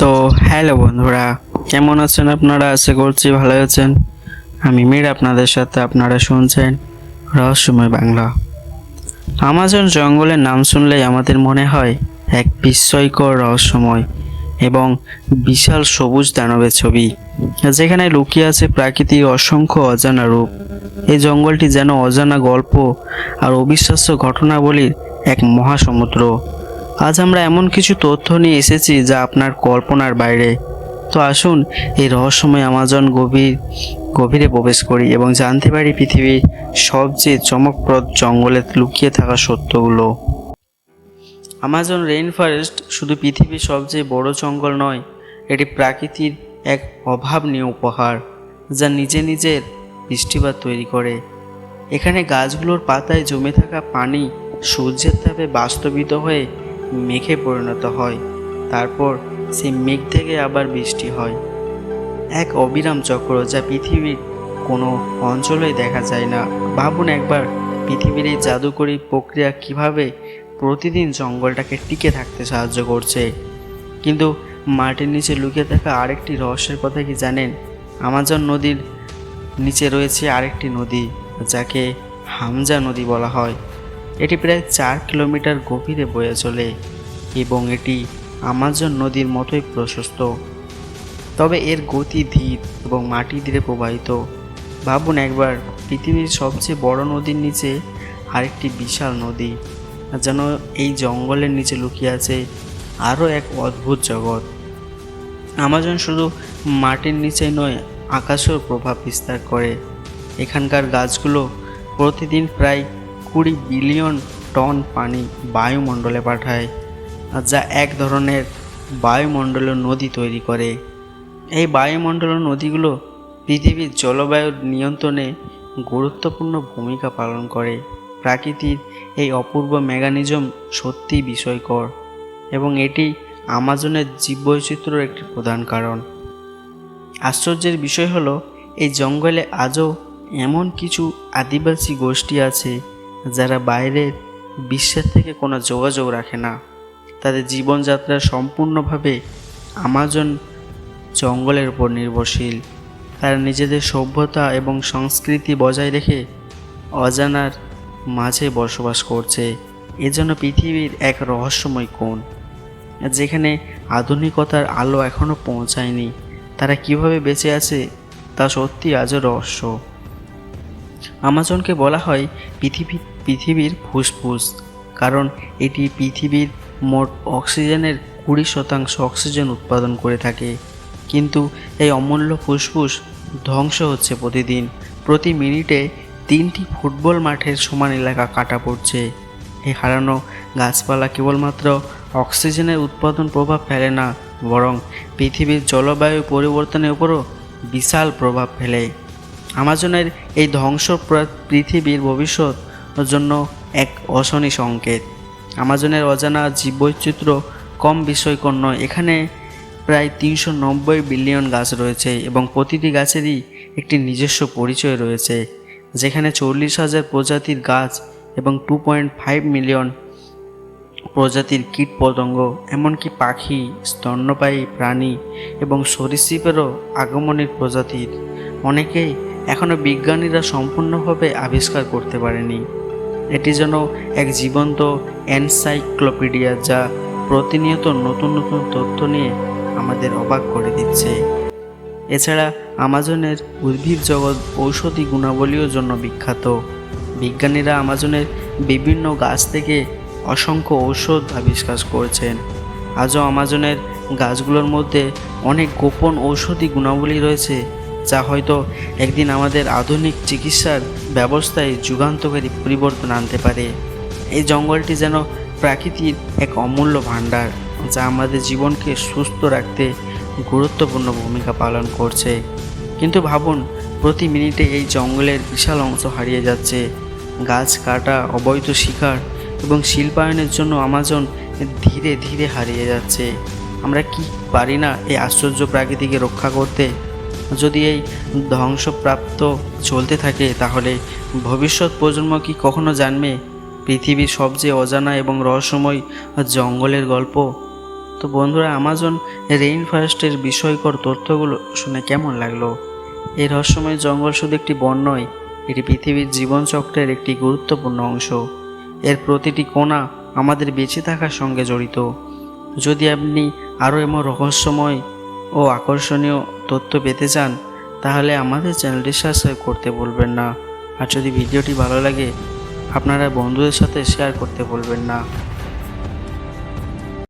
তো হ্যালো বন্ধুরা, কেমন আছেন আপনারা? আশা করছি ভালো আছেন। আমি মীর আপনাদের সাথে আপনারা শুনছেন রহস্যময় বাংলা। আমাজন জঙ্গলের নাম শুনলেই আমাদের মনে হয় এক বিস্ময়কর রহস্যময় এবং বিশাল সবুজ দানবের ছবি, যেখানে লুকিয়ে আছে প্রাকৃতিক অসংখ্য অজানা রূপ। এই জঙ্গলটি যেন অজানা গল্প আর অবিশ্বাস্য ঘটনাবলীর এক মহাসমুদ্র। আজ আমরা এমন কিছু তথ্য নিয়ে এসেছি যা আপনার কল্পনার বাইরে। তো আসুন, এই রহস্যময় আমাজন গভীর, গভীরে প্রবেশ করি এবং জানতে পারি পৃথিবীর সবচেয়ে চমকপ্রদ জঙ্গলে লুকিয়ে থাকা সত্যগুলো। আমাজন রেইন ফরেস্ট শুধু পৃথিবীর সবচেয়ে বড় জঙ্গল নয়, এটি প্রাকৃতির এক অভাবনীয় উপহার, যা নিজে নিজের বৃষ্টিপাত তৈরি করে। এখানে গাছগুলোর পাতায় জমে থাকা পানি সূর্যের তাপে বাস্তবিত হয়ে মেঘে পরিণত হয়। তারপর সেই মেঘ থেকে আবার বৃষ্টি হয়। এক অবিরাম চক্র যা পৃথিবীর কোনো অঞ্চলেই দেখা যায় না। ভাবুন একবার পৃথিবীর এই জাদুকরী প্রক্রিয়া কীভাবে প্রতিদিন জঙ্গলটাকে টিকে থাকতে সাহায্য করছে। কিন্তু মাটির নিচে লুকিয়ে থাকা আরেকটি রহস্যের কথা কি জানেন? আমাজন নদীর নিচে রয়েছে আরেকটি নদী, যাকে হামজা নদী বলা হয়। এটি প্রায় চার কিলোমিটার গভীরে বয়ে চলে এবং এটি আমাজন নদীর মতোই প্রশস্ত। তবে এর গতি ধীর এবং মাটি ধীরে প্রবাহিত। ভাবুন একবার, পৃথিবীর সবচেয়ে বড় নদীর নিচে আরেকটি বিশাল নদী, যেন এই জঙ্গলের নিচে লুকিয়ে আছে আরও এক অদ্ভুত জগৎ। আমাজন শুধু মাটির নিচে নয়, আকাশেও প্রভাব বিস্তার করে। এখানকার গাছগুলো প্রতিদিন প্রায় কুড়ি বিলিয়ন টন পানি বায়ুমণ্ডলে পাঠায়, যা এক ধরনের বায়ুমণ্ডলীয় নদী তৈরি করে। এই বায়ুমণ্ডলীয় নদীগুলো পৃথিবীর জলবায়ুর নিয়ন্ত্রণে গুরুত্বপূর্ণ ভূমিকা পালন করে। প্রাকৃতির এই অপূর্ব মেকানিজম সত্যি বিষয়কর এবং এটি আমাজনের জীববৈচিত্র্যের একটি প্রধান কারণ। আশ্চর্যের বিষয় হলো, এই জঙ্গলে আজও এমন কিছু আদিবাসী গোষ্ঠী আছে যারা বাইরের বিশ্বের থেকে কোনো যোগাযোগ রাখে না, তাদের জীবনযাত্রা সম্পূর্ণভাবে আমাজন জঙ্গলের উপর নির্ভরশীল। তারা নিজেদের সভ্যতা এবং সংস্কৃতি বজায় রেখে অজানার মাঝে বসবাস করছে। এজন্য পৃথিবীর এক রহস্যময় কোণ, যেখানে আধুনিকতার আলো এখনও পৌঁছায়নি। তারা কীভাবে বেঁচে আছে তা সত্যি আজও রহস্য। আমাজনকে বলা হয় পৃথিবী, পৃথিবীর ফুসফুস, কারণ এটি পৃথিবীর মোট অক্সিজেনের কুড়ি শতাংশ অক্সিজেন উৎপাদন করে থাকে। কিন্তু এই অমূল্য ফুসফুস ধ্বংস হচ্ছে প্রতিদিন। প্রতি মিনিটে তিনটি ফুটবল মাঠের সমান এলাকা কাটা পড়ছে। এই হারানো গাছপালা কেবলমাত্র অক্সিজেনের উৎপাদন প্রভাব ফেলে না, বরং পৃথিবীর জলবায়ু পরিবর্তনের উপরও বিশাল প্রভাব ফেলে। আমাজনের এই ধ্বংস পৃথিবীর ভবিষ্যৎ জন্য এক অশনি সংকেত। আমাজনের অজানা জীববৈচিত্র্য কম বিষয়কর নয়। এখানে প্রায় তিনশো নব্বই বিলিয়ন গাছ রয়েছে এবং প্রতিটি গাছেরই একটি নিজস্ব পরিচয় রয়েছে, যেখানে চল্লিশ হাজার প্রজাতির গাছ এবং টু পয়েন্ট ফাইভ মিলিয়ন প্রজাতির কীট পতঙ্গ, এমনকি পাখি, স্তন্যপায়ী প্রাণী এবং সরীসৃপেরও আগমনের প্রজাতির। অনেকেই এখনও বিজ্ঞানীরা সম্পূর্ণভাবে আবিষ্কার করতে পারেনি। এটি যেন এক জীবন্ত এনসাইক্লোপিডিয়া যা প্রতিনিয়ত নতুন নতুন তথ্য নিয়ে আমাদের অবাক করে দিচ্ছে। এছাড়া আমাজনের উদ্ভিদ জগৎ ঔষধি গুণাবলীর জন্য বিখ্যাত। বিজ্ঞানীরা আমাজনের বিভিন্ন গাছ থেকে অসংখ্য ঔষধ আবিষ্কার করেছেন। আজও আমাজনের গাছগুলোর মধ্যে অনেক গোপন ঔষধি গুণাবলী রয়েছে যা হয়তো একদিন আমাদের আধুনিক চিকিৎসার ব্যবস্থায় যুগান্তকারী পরিবর্তন আনতে পারে। এই জঙ্গলটি যেন প্রাকৃতির এক অমূল্য ভাণ্ডার, যা আমাদের জীবনকে সুস্থ রাখতে গুরুত্বপূর্ণ ভূমিকা পালন করছে। কিন্তু ভাবুন, প্রতি মিনিটে এই জঙ্গলের বিশাল অংশ হারিয়ে যাচ্ছে। গাছ কাটা, অবৈধ শিকার এবং শিল্পায়নের জন্য আমাজন ধীরে ধীরে হারিয়ে যাচ্ছে। আমরা কি পারি না এই আশ্চর্য প্রাকৃতিকে রক্ষা করতে? যদি এই ধ্বংসপ্রাপ্ত চলতে থাকে, তাহলে ভবিষ্যৎ প্রজন্ম কি কখনো জানবে? পৃথিবীর সবচেয়ে অজানা এবং রহস্যময় জঙ্গলের গল্প? তো বন্ধুরা আমাজন রেইন ফরেস্টের বিষয়কর তথ্যগুলো শুনে কেমন লাগল? এই রহস্যময় জঙ্গল শুধু একটি বন নয়, এটি পৃথিবীর জীবনচক্রের একটি গুরুত্বপূর্ণ অংশ। এর প্রতিটি কোণা আমাদের বেঁচে থাকার সঙ্গে জড়িত। যদি আপনি আরও এমন রহস্যময় ও আকর্ষণীয় তথ্য পেতে চান, তাহলে আমাদের চ্যানেলটি সাবস্ক্রাইব করতে বলবেন না। আর যদি ভিডিওটি ভালো লাগে, আপনারা বন্ধুদের সাথে শেয়ার করতে বলবেন না।